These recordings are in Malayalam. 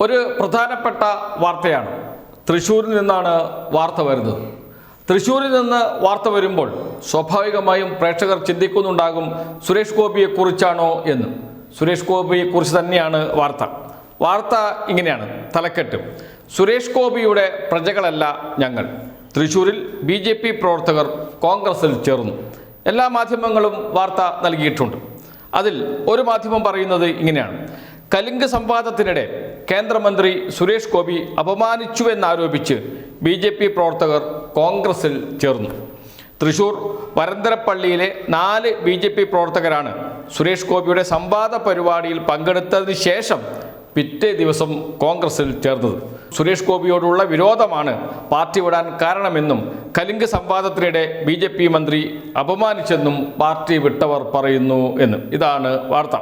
ഒരു പ്രധാനപ്പെട്ട വാർത്തയാണ്. തൃശ്ശൂരിൽ നിന്നാണ് വാർത്ത വരുന്നത്. തൃശ്ശൂരിൽ നിന്ന് വാർത്ത വരുമ്പോൾ സ്വാഭാവികമായും പ്രേക്ഷകർ ചിന്തിക്കുന്നുണ്ടാകും സുരേഷ് ഗോപിയെക്കുറിച്ചാണോ എന്ന്. സുരേഷ് ഗോപിയെക്കുറിച്ച് തന്നെയാണ് വാർത്ത. വാർത്ത ഇങ്ങനെയാണ്. തലക്കെട്ട്. സുരേഷ് ഗോപിയുടെ പ്രജകളല്ല ഞങ്ങൾ. തൃശ്ശൂരിൽ ബി ജെ പി പ്രവർത്തകർ കോൺഗ്രസിൽ ചേർന്നു. എല്ലാ മാധ്യമങ്ങളും വാർത്ത നൽകിയിട്ടുണ്ട്. അതിൽ ഒരു മാധ്യമം പറയുന്നത് ഇങ്ങനെയാണ്. കലിംഗ സംവാദത്തിനിടെ കേന്ദ്രമന്ത്രി സുരേഷ് ഗോപി അപമാനിച്ചുവെന്നാരോപിച്ച് ബി ജെ പി പ്രവർത്തകർ കോൺഗ്രസിൽ ചേർന്നു. തൃശൂർ വരന്തരപ്പള്ളിയിലെ നാല് ബി ജെ പി പ്രവർത്തകരാണ് സുരേഷ് ഗോപിയുടെ സംവാദ പരിപാടിയിൽ പങ്കെടുത്തതിന് ശേഷം പിറ്റേ ദിവസം കോൺഗ്രസിൽ ചേർന്നത്. സുരേഷ് ഗോപിയോടുള്ള വിരോധമാണ് പാർട്ടി വിടാൻ കാരണമെന്നും കലിംഗ സംവാദത്തിനിടെ ബി ജെ പി മന്ത്രി അപമാനിച്ചെന്നും പാർട്ടി വിട്ടവർ പറയുന്നു എന്ന്. ഇതാണ് വാർത്ത.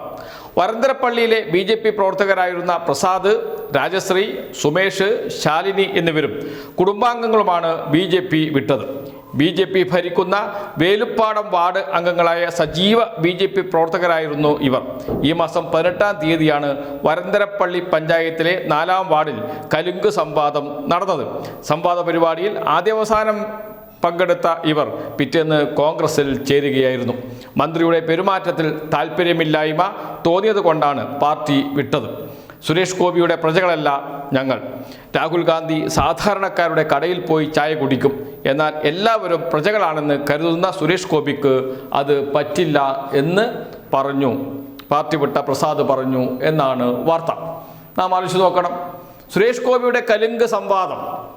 വരന്തരപ്പള്ളിയിലെ ബി ജെ പി പ്രവർത്തകരായിരുന്ന പ്രസാദ് രാജശ്രീ സുമേഷ് ശാലിനി എന്നിവരും കുടുംബാംഗങ്ങളുമാണ് ബി വിട്ടത്. ബി ജെ പി ഭരിക്കുന്ന വേലുപ്പാടം വാർഡ് അംഗങ്ങളായ സജീവ ബി ജെ പി പ്രവർത്തകരായിരുന്നു ഇവർ. ഈ മാസം പതിനെട്ടാം തീയതിയാണ് വരന്തരപ്പള്ളി പഞ്ചായത്തിലെ നാലാം വാർഡിൽ കലുങ്ക് സംവാദം നടന്നത്. സംവാദ പരിപാടിയിൽ ആദ്യാവസാനം പങ്കെടുത്ത ഇവർ പിറ്റേന്ന് കോൺഗ്രസിൽ ചേരുകയായിരുന്നു. മന്ത്രിയുടെ പെരുമാറ്റത്തിൽ താല്പര്യമില്ലായ്മ തോന്നിയത് കൊണ്ടാണ് പാർട്ടി വിട്ടത്. സുരേഷ് ഗോപിയുടെ പ്രജകളല്ല ഞങ്ങൾ. രാഹുൽ ഗാന്ധി സാധാരണക്കാരുടെ കടയിൽ പോയി ചായ കുടിക്കും. എന്നാൽ എല്ലാവരും പ്രജകളാണെന്ന് കരുതുന്ന സുരേഷ് ഗോപിക്ക് അത് പറ്റില്ല എന്ന് പറഞ്ഞു. പാർട്ടി വിട്ട പ്രസാദ് പറഞ്ഞു എന്നാണ് വാർത്ത. നാം ആലോചിച്ച് നോക്കണം. സുരേഷ് ഗോപിയുടെ കലുങ്ക് സംവാദം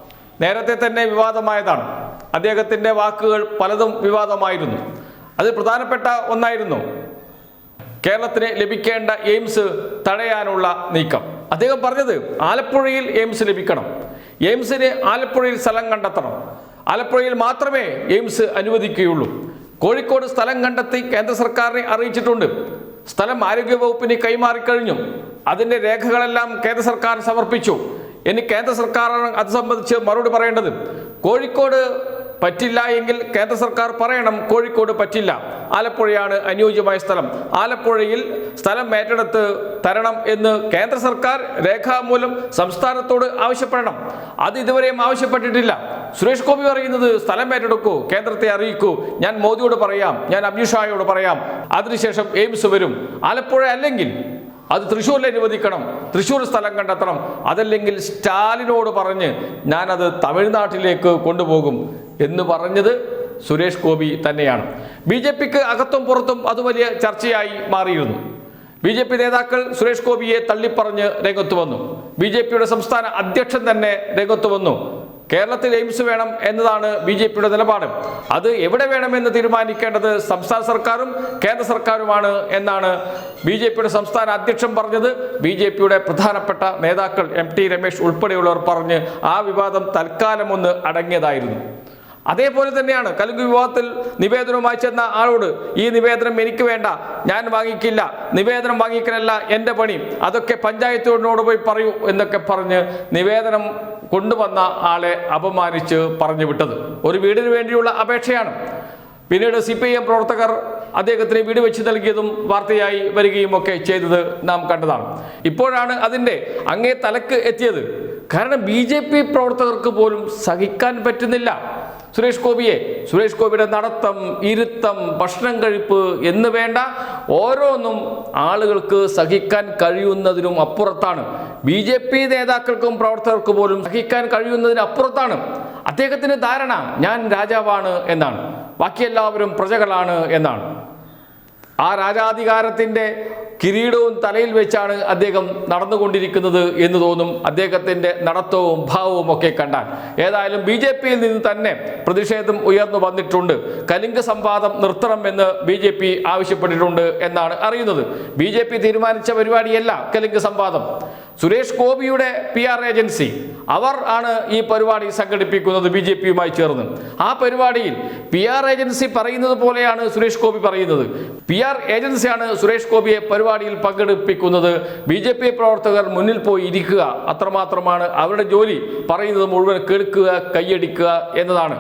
നേരത്തെ തന്നെ വിവാദമായതാണ്. അദ്ദേഹത്തിന്റെ വാക്കുകൾ പലതും വിവാദമായിരുന്നു. അത് പ്രധാനപ്പെട്ട ഒന്നായിരുന്നു കേരളത്തിന് ലഭിക്കേണ്ട എയിംസ് തടയാനുള്ള നീക്കം. അദ്ദേഹം പറഞ്ഞത് ആലപ്പുഴയിൽ എയിംസ് ലഭിക്കണം. എയിംസിന് ആലപ്പുഴയിൽ സ്ഥലം കണ്ടെത്തണം. ആലപ്പുഴയിൽ മാത്രമേ എയിംസ് അനുവദിക്കുകയുള്ളൂ. കോഴിക്കോട് സ്ഥലം കണ്ടെത്തി കേന്ദ്ര സർക്കാരിനെ അറിയിച്ചിട്ടുണ്ട്. സ്ഥലം ആരോഗ്യവകുപ്പിന് കൈമാറിക്കഴിഞ്ഞു അതിന്റെ രേഖകളെല്ലാം കേന്ദ്ര സർക്കാർ സമർപ്പിച്ചു. ഇനി കേന്ദ്ര സർക്കാരാണ് അത് സംബന്ധിച്ച് മറുപടി പറയേണ്ടത്. കോഴിക്കോട് പറ്റില്ല എങ്കിൽ കേന്ദ്ര സർക്കാർ പറയണം കോഴിക്കോട് പറ്റില്ല. ആലപ്പുഴയാണ് അനുയോജ്യമായ സ്ഥലം. ആലപ്പുഴയിൽ സ്ഥലം ഏറ്റെടുത്ത് തരണം എന്ന് കേന്ദ്ര സർക്കാർ രേഖാമൂലം സംസ്ഥാനത്തോട് ആവശ്യപ്പെടണം. അത് ഇതുവരെയും ആവശ്യപ്പെട്ടിട്ടില്ല. സുരേഷ് ഗോപി പറയുന്നത് സ്ഥലം ഏറ്റെടുക്കൂ കേന്ദ്രത്തെ അറിയിക്കൂ. ഞാൻ മോദിയോട് പറയാം ഞാൻ അമിത്ഷായോട് പറയാം. അതിനുശേഷം എയിംസ് വരും. ആലപ്പുഴ അല്ലെങ്കിൽ അത് തൃശ്ശൂരിൽ അനുവദിക്കണം. തൃശ്ശൂർ സ്ഥലം കണ്ടെത്തണം. അതല്ലെങ്കിൽ സ്റ്റാലിനോട് പറഞ്ഞ് ഞാനത് തമിഴ്നാട്ടിലേക്ക് കൊണ്ടുപോകും എന്ന് പറഞ്ഞത് സുരേഷ് ഗോപി തന്നെയാണ്. ബി ജെ പിക്ക് അകത്തും പുറത്തും അത് വലിയ ചർച്ചയായി മാറിയിരുന്നു. ബി ജെ പി നേതാക്കൾ സുരേഷ് ഗോപിയെ തള്ളിപ്പറഞ്ഞ് രംഗത്ത് വന്നു. ബി ജെ പിയുടെ സംസ്ഥാന അധ്യക്ഷൻ തന്നെ രംഗത്ത് വന്നു. കേരളത്തിൽ എയിംസ് വേണം എന്നതാണ് ബി ജെ പിയുടെ നിലപാട്. അത് എവിടെ വേണമെന്ന് തീരുമാനിക്കേണ്ടത് സംസ്ഥാന സർക്കാരും കേന്ദ്ര സർക്കാരുമാണ് എന്നാണ് ബി ജെ പിയുടെ സംസ്ഥാന അധ്യക്ഷൻ പറഞ്ഞത്. ബി ജെ പിയുടെ പ്രധാനപ്പെട്ട നേതാക്കൾ എം ടി രമേശ് ഉൾപ്പെടെയുള്ളവർ പറഞ്ഞ് ആ വിവാദം തൽക്കാലം ഒന്ന് അടങ്ങിയതായിരുന്നു. അതേപോലെ തന്നെയാണ് കലുങ്ക് വിവാദത്തിൽ നിവേദനവുമായി ചെന്ന ആളോട് ഈ നിവേദനം എനിക്ക് വേണ്ട ഞാൻ വാങ്ങിക്കില്ല നിവേദനം വാങ്ങിക്കലല്ല എന്റെ പണി അതൊക്കെ പഞ്ചായത്തിനോട് പോയി പറയൂ എന്നൊക്കെ പറഞ്ഞ് നിവേദനം കൊണ്ടുവന്ന ആളെ അപമാനിച്ച് പറഞ്ഞു വിട്ടത്. ഒരു വീടിന് വേണ്ടിയുള്ള അപേക്ഷയാണ്. പിന്നീട് സി പി ഐ എം പ്രവർത്തകർ അദ്ദേഹത്തിന് വീട് വെച്ച് നൽകിയതും വാർത്തയായി വരികയും ഒക്കെ ചെയ്തത് നാം കണ്ടതാണ്. ഇപ്പോഴാണ് അതിന്റെ അങ്ങേ തലക്ക് എത്തിയത്. കാരണം ബി പ്രവർത്തകർക്ക് പോലും സഹിക്കാൻ പറ്റുന്നില്ല. സുരേഷ് ഗോപിയെ സുരേഷ് ഗോപിയുടെ നടത്തം ഇരുത്തം ഭക്ഷണം കഴിപ്പ് എന്ന് വേണ്ട ഓരോന്നും ആളുകൾക്ക് സഹിക്കാൻ കഴിയുന്നതിനും അപ്പുറത്താണ്. ബി ജെ പി നേതാക്കൾക്കും പ്രവർത്തകർക്കും പോലും സഹിക്കാൻ കഴിയുന്നതിന് അപ്പുറത്താണ്. അദ്ദേഹത്തിന് ധാരണ ഞാൻ രാജാവാണ് എന്നാണ്. ബാക്കി എല്ലാവരും പ്രജകളാണ് എന്നാണ്. ആ രാജാധികാരത്തിന്റെ കിരീടവും തലയിൽ വെച്ചാണ് അദ്ദേഹം നടന്നുകൊണ്ടിരിക്കുന്നത് എന്ന് തോന്നും അദ്ദേഹത്തിന്റെ നടത്തവും ഭാവവും ഒക്കെ കണ്ടാൽ. ഏതായാലും ബി ജെ പിയിൽ നിന്ന് തന്നെ പ്രതിഷേധം ഉയർന്നു വന്നിട്ടുണ്ട്. കലിംഗ സംവാദം നിർത്തണം എന്ന് ബി ജെ പി ആവശ്യപ്പെട്ടിട്ടുണ്ട് എന്നാണ് അറിയുന്നത്. ബി ജെ പി തീരുമാനിച്ച പരിപാടിയല്ല കലിംഗ സംവാദം. സുരേഷ് ഗോപിയുടെ പി ആർ ഏജൻസി. അവർ ആണ് ഈ പരിപാടി സംഘടിപ്പിക്കുന്നത് ബി ജെ പിയുമായി ചേർന്ന്. ആ പരിപാടിയിൽ പി ആർ ഏജൻസി പറയുന്നത് പോലെയാണ് സുരേഷ് ഗോപി പറയുന്നത്. പി ആർ ഏജൻസിയാണ് സുരേഷ് ഗോപിയെ പരിപാടിയിൽ പങ്കെടുപ്പിക്കുന്നത്. ബി ജെ പി പ്രവർത്തകർ മുന്നിൽ പോയി ഇരിക്കുക അത്രമാത്രമാണ്. അവരുടെ ജോലി പറയുന്നത് മുഴുവൻ കേൾക്കുക കൈയടിക്കുക എന്നതാണ്.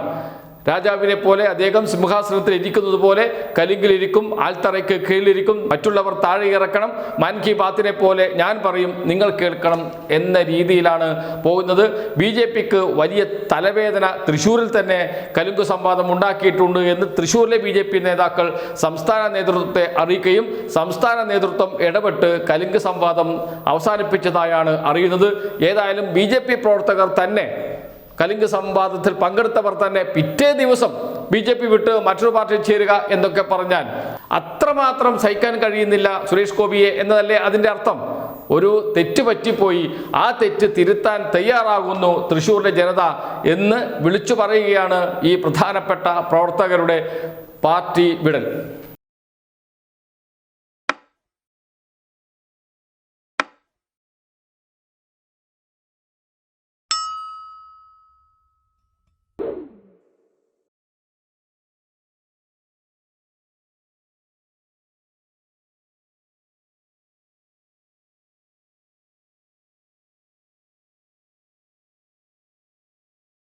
രാജാവിനെ പോലെ അദ്ദേഹം സിംഹാസനത്തിൽ ഇരിക്കുന്നത് പോലെ കലിങ്കിലിരിക്കും ആൽത്തറയ്ക്ക് കീഴിലിരിക്കും മറ്റുള്ളവർ താഴെ ഇറക്കണം. മൻ കി ബാത്തിനെ പോലെ ഞാൻ പറയും നിങ്ങൾ കേൾക്കണം എന്ന രീതിയിലാണ് പോകുന്നത്. ബി ജെ പിക്ക് വലിയ തലവേദന തൃശ്ശൂരിൽ തന്നെ കലുങ്ക് സംവാദം ഉണ്ടാക്കിയിട്ടുണ്ട് എന്ന് തൃശ്ശൂരിലെ ബി ജെ പി നേതാക്കൾ സംസ്ഥാന നേതൃത്വത്തെ അറിയിക്കുകയും സംസ്ഥാന നേതൃത്വം ഇടപെട്ട് കലുങ്ക് സംവാദം അവസാനിപ്പിച്ചതായാണ് അറിയുന്നത്. ഏതായാലും ബി പ്രവർത്തകർ തന്നെ കലിംഗ സംവാദത്തിൽ പങ്കെടുത്തവർ തന്നെ പിറ്റേ ദിവസം ബി ജെ പി വിട്ട് മറ്റൊരു പാർട്ടിയിൽ ചേരുക എന്നൊക്കെ പറഞ്ഞാൽ അത്രമാത്രം സഹിക്കാൻ കഴിയുന്നില്ല സുരേഷ് ഗോപിയെ എന്നതല്ലേ അതിന്റെ അർത്ഥം? ഒരു തെറ്റ് പറ്റിപ്പോയി. ആ തെറ്റ് തിരുത്താൻ തയ്യാറാകുന്നു തൃശ്ശൂരിലെ ജനത എന്ന് വിളിച്ചു പറയുകയാണ് ഈ പ്രധാനപ്പെട്ട പ്രവർത്തകരുടെ പാർട്ടി വിടൽ.